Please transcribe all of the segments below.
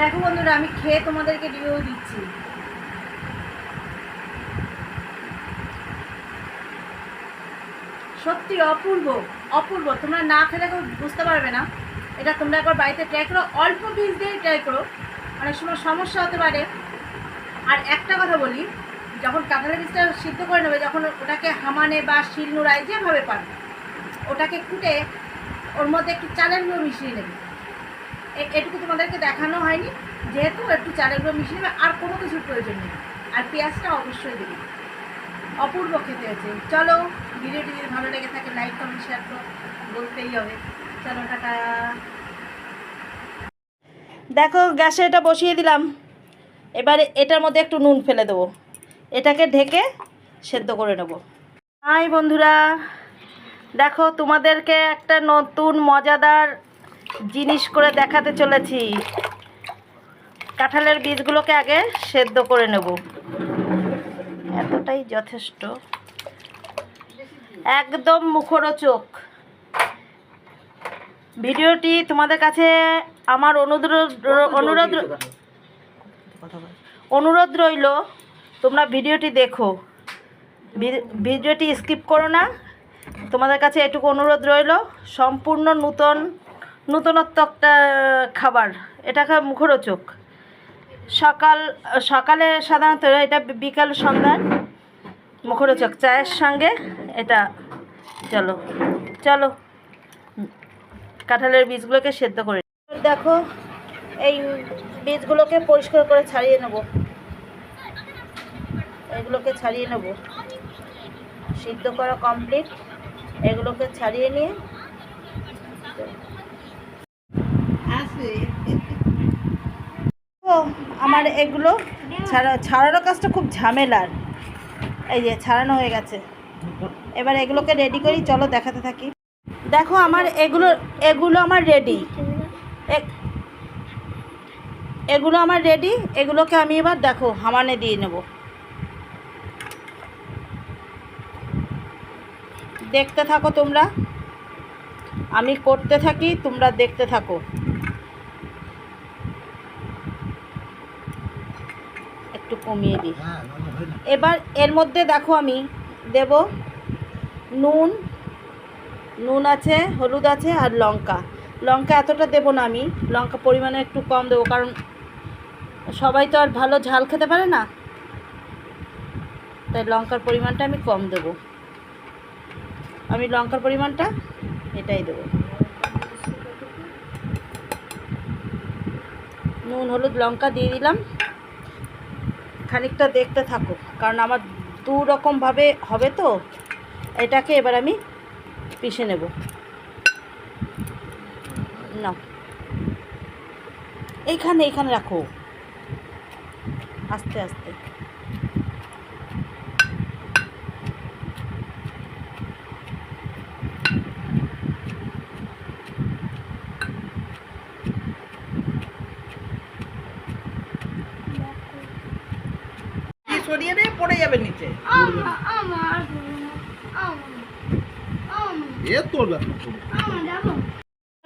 দেখো বন্ধুরা, আমি খেয়ে তোমাদেরকে রিভিউ দিচ্ছি। সত্যি অপূর্ব অপূর্ব। তোমরা না খেলে কেউ বুঝতে পারবে না। এটা তোমরা একবার বাড়িতে ট্রাই করো, অল্প বীজ দিয়ে ট্রাই করো। অনেক সময় সমস্যা হতে পারে। আর একটা কথা বলি, যখন কাঁঠালের বীজটা সিদ্ধ করে নেবে, যখন ওটাকে হামানে বা শিল নোড়ায় যেভাবে পারবে, ওটাকে কুটে ওর মধ্যে একটু চালের গুঁড়ো মিশিয়ে নেবে। এটুকু তোমাদেরকে দেখানো হয়নি। যেহেতু একটু চালের গুঁড়ো মিশিয়ে নেবে, আর কোনো কিছুর প্রয়োজন নেই। আর পেঁয়াজটা অবশ্যই দেবে। অপূর্ব খেতে হয়েছে। চলো, ভিডিওটি যদি ভালো লেগে থাকে লাইক কমেন্ট শেয়ার তো বলতেই হবে। চলো, টাটা। দেখো, গ্যাসে এটা বসিয়ে দিলাম। এবারে এটার মধ্যে একটু নুন ফেলে দেবো। এটাকে ঢেকে সেদ্ধ করে নেব। হাই বন্ধুরা, দেখো, তোমাদেরকে একটা নতুন, মজাদার জিনিস করে দেখাতে চলেছি। কাঁঠালের বীজগুলোকে আগে সেদ্ধ করে নেব। এতটাই যথেষ্ট। একদম মুখরোচক। ভিডিওটি তোমাদের কাছে আমার অনুরোধ অনুরোধ অনুরোধ রইল, তোমরা ভিডিওটি দেখো। ভিডিওটি স্কিপ করো না। তোমাদের কাছে এটুকু অনুরোধ রইল, সম্পূর্ণ নূতন নূতনত্ব একটা খাবার। এটা মুখরোচক। সকাল, সকালে সাধারণত এটা বিকাল সন্ধ্যার মুখরোচক। চায়ের সঙ্গে এটা, চলো চলো, কাঁঠালের বীজগুলোকে সেদ্ধ করে দেখো, এই বীজগুলোকে পরিষ্কার করে ছাড়িয়ে নেব। এগুলোকে ছাড়িয়ে নেব। সিদ্ধ করা কমপ্লিট। এগুলোকে ছাড়িয়ে নিয়ে আমার এগুলো ছাড়া ছাড়ানোর কাজটা খুব ঝামেলার। এই যে, ছাড়ানো হয়ে গেছে। এবার এগুলোকে রেডি করি, চলো দেখাতে থাকি। দেখো, আমার এগুলো এগুলো আমার রেডি এগুলো আমার রেডি এগুলোকে আমি এবার দেখো, হামানে দিয়ে নেব। দেখতে থাকো তোমরা। আমি করতে থাকি, তোমরা দেখতে থাকো একটু কমিয়ে দিই। এবার এর মধ্যে দেখো আমি দেব নুন নুন আছে, হলুদ আছে আর লঙ্কা। লঙ্কা এতটা দেবো না আমি, লঙ্কা পরিমাণে একটু কম দেবো কারণ সবাই তো আর ভালো ঝাল খেতে পারে না। তাই লঙ্কার পরিমাণটা আমি কম দেব। আমি লঙ্কার পরিমাণটা এটাই দেবো। নুন, হলুদ, লঙ্কা দিয়ে দিলাম। খানিকটা দেখতে থাকো কারণ আমার দু রকমভাবে হবে তো, এটাকে এবার আমি পিষে নেব। না এইখানে এইখানে রাখো। আস্তে আস্তে। সরিয়ে দিয়ে পড়ে যাবে নিচে।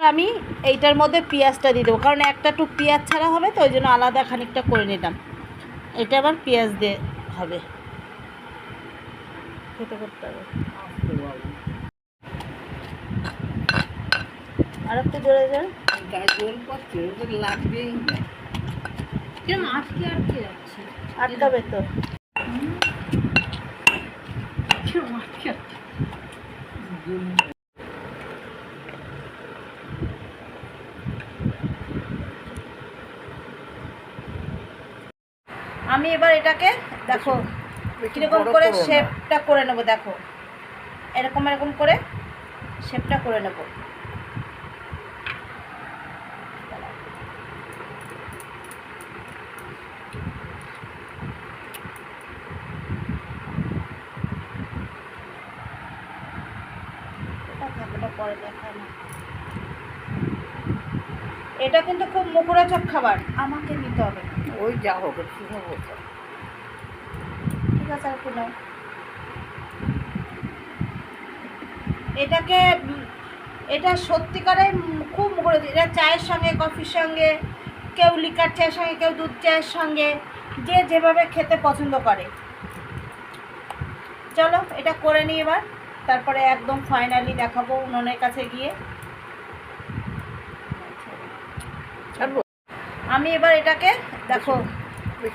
আমি এইটার মধ্যে পেঁয়াজটা দিয়ে দেবো কারণ একটা টুক পেঁয়াজ ছাড়া হবে তো ওই জন্য আলাদা খানিকটা করে নিলাম। এটা আবার পেঁয়াজ দিয়ে হবে। খেতে করতে হবে। আর একটু জোরে পড়ছে লাগবেই আটকাবে তো। আমি এবার এটাকে দেখো কীরকম করে শেপটা করে নেব দেখো। এরকম এরকম করে শেপটা করে নেব এটা থাক, ওটা পরে দেখানো। এটা কিন্তু খুব মুখরোচক খাবার। আমাকে নিতে হবে। ওই যা হোক ঠিক আছে আর নাও। এটাকে এটা সত্যিকারে খুব মুখরোচক। এটা চায়ের সঙ্গে কফির সঙ্গে কেউ লিকার চায়ের সঙ্গে কেউ দুধ চায়ের সঙ্গে যে যেভাবে খেতে পছন্দ করে। চলো এটা করে নিই এবার। তারপরে একদম ফাইনালি দেখাবো উনুনের কাছে গিয়ে। আমি এবার এটাকে দেখো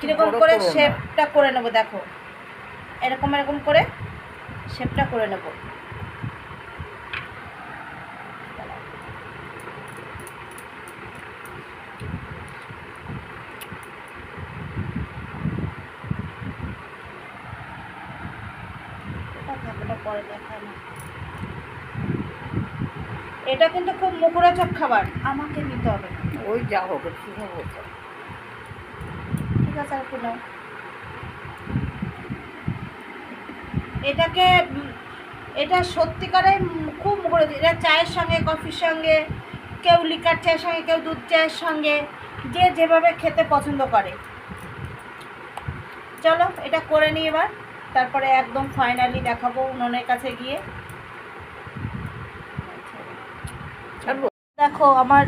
কীরকম কীরকম করে করো শেপটা করে নেব দেখো। এরকম এরকম করে শেপটা করে নেব। ওটা দেখায় না। এটা কিন্তু খুব মুখরোচক খাবার। আমাকে নিতে হবে না। ওই যা হোক ঠিক আছে আর নাও এটাকে এটা সত্যিকারে খুব মুখরোচ এটা চায়ের সঙ্গে কফির সঙ্গে কেউ লিকার চায়ের সঙ্গে কেউ দুধ চায়ের সঙ্গে যে যেভাবে খেতে পছন্দ করে। চলো এটা করে নিই এবার। তারপরে একদম ফাইনালি দেখাবো উনুনের কাছে গিয়ে। দেখো আমার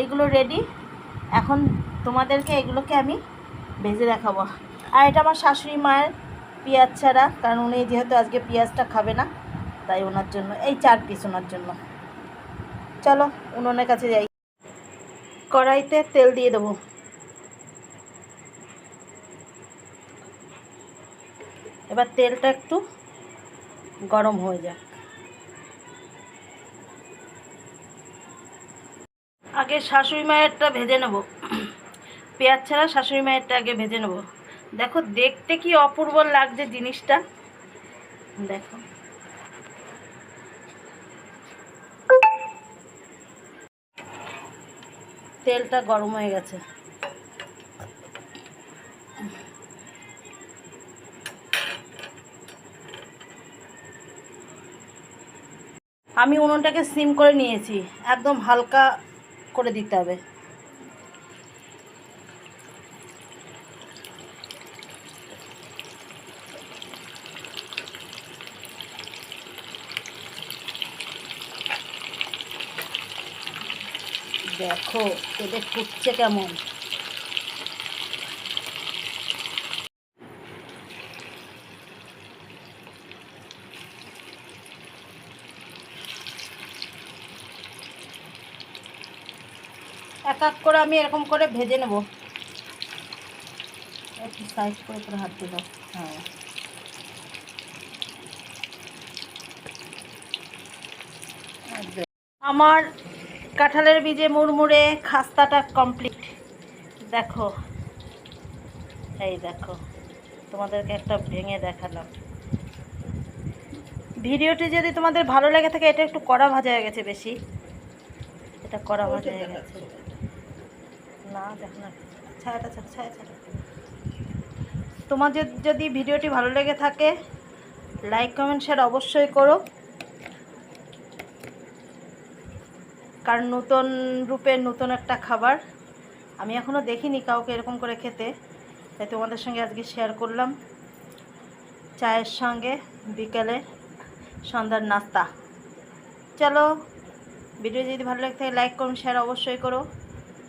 এইগুলো রেডি এখন তোমাদেরকে এগুলোকে আমি ভেজে দেখাবো। আর এটা আমার শাশুড়ি মায়ের পেঁয়াজ ছাড়া কারণ উনি যেহেতু আজকে পেঁয়াজটা খাবে না তাই ওনার জন্য এই চার পিস ওনার জন্য। চলো উনুনের কাছে যাই। কড়াইতে তেল দিয়ে দেবো। এবার তেলটা একটু গরম হয়ে যাক। আগে শাশুড়ি মায়েরটা ভেজে নেব। পেঁয়াজ ছাড়া শাশুড়ি মায়েরটা আগে ভেজে নেব। দেখো, দেখতে কি অপূর্ব লাগছে জিনিসটা। দেখো। তেলটা গরম হয়ে গেছে। আমি উনুনটাকে সিম করে নিয়েছি একদম হালকা করে দিতে হবে। দেখো এদের ফুটছে কেমন। এক এক করে আমি এরকম করে ভেজে নেব। একটু সাইজ করে করে হাত দাও। হ্যাঁ। আমার কাঁঠালের বীজে মুড়মুড়ে খাস্তাটা কমপ্লিট দেখো। এই দেখো। তোমাদেরকে একটা ভেঙে দেখালাম। ভিডিওটি যদি তোমাদের ভালো লেগে থাকে এটা একটু কড়া ভাজা হয়ে গেছে বেশি। এটা কড়া ভাজা হয়ে গেছে। না, দেখো না। ছায়াটা ছাড়া, ছায়া ছাড়া। তোমাদের যদি ভিডিওটি ভালো লেগে থাকে লাইক কমেন্ট শেয়ার অবশ্যই করো। কারণ নতুন রূপে নতুন একটা খাবার। আমি এখনও দেখিনি কাউকে এরকম করে খেতে। তাই তোমাদের সঙ্গে আজকে শেয়ার করলাম। চায়ের সঙ্গে বিকেলে সন্ধ্যার নাস্তা। চলো, ভিডিও যদি ভালো লাগে থাকে লাইক করুন শেয়ার অবশ্যই করো।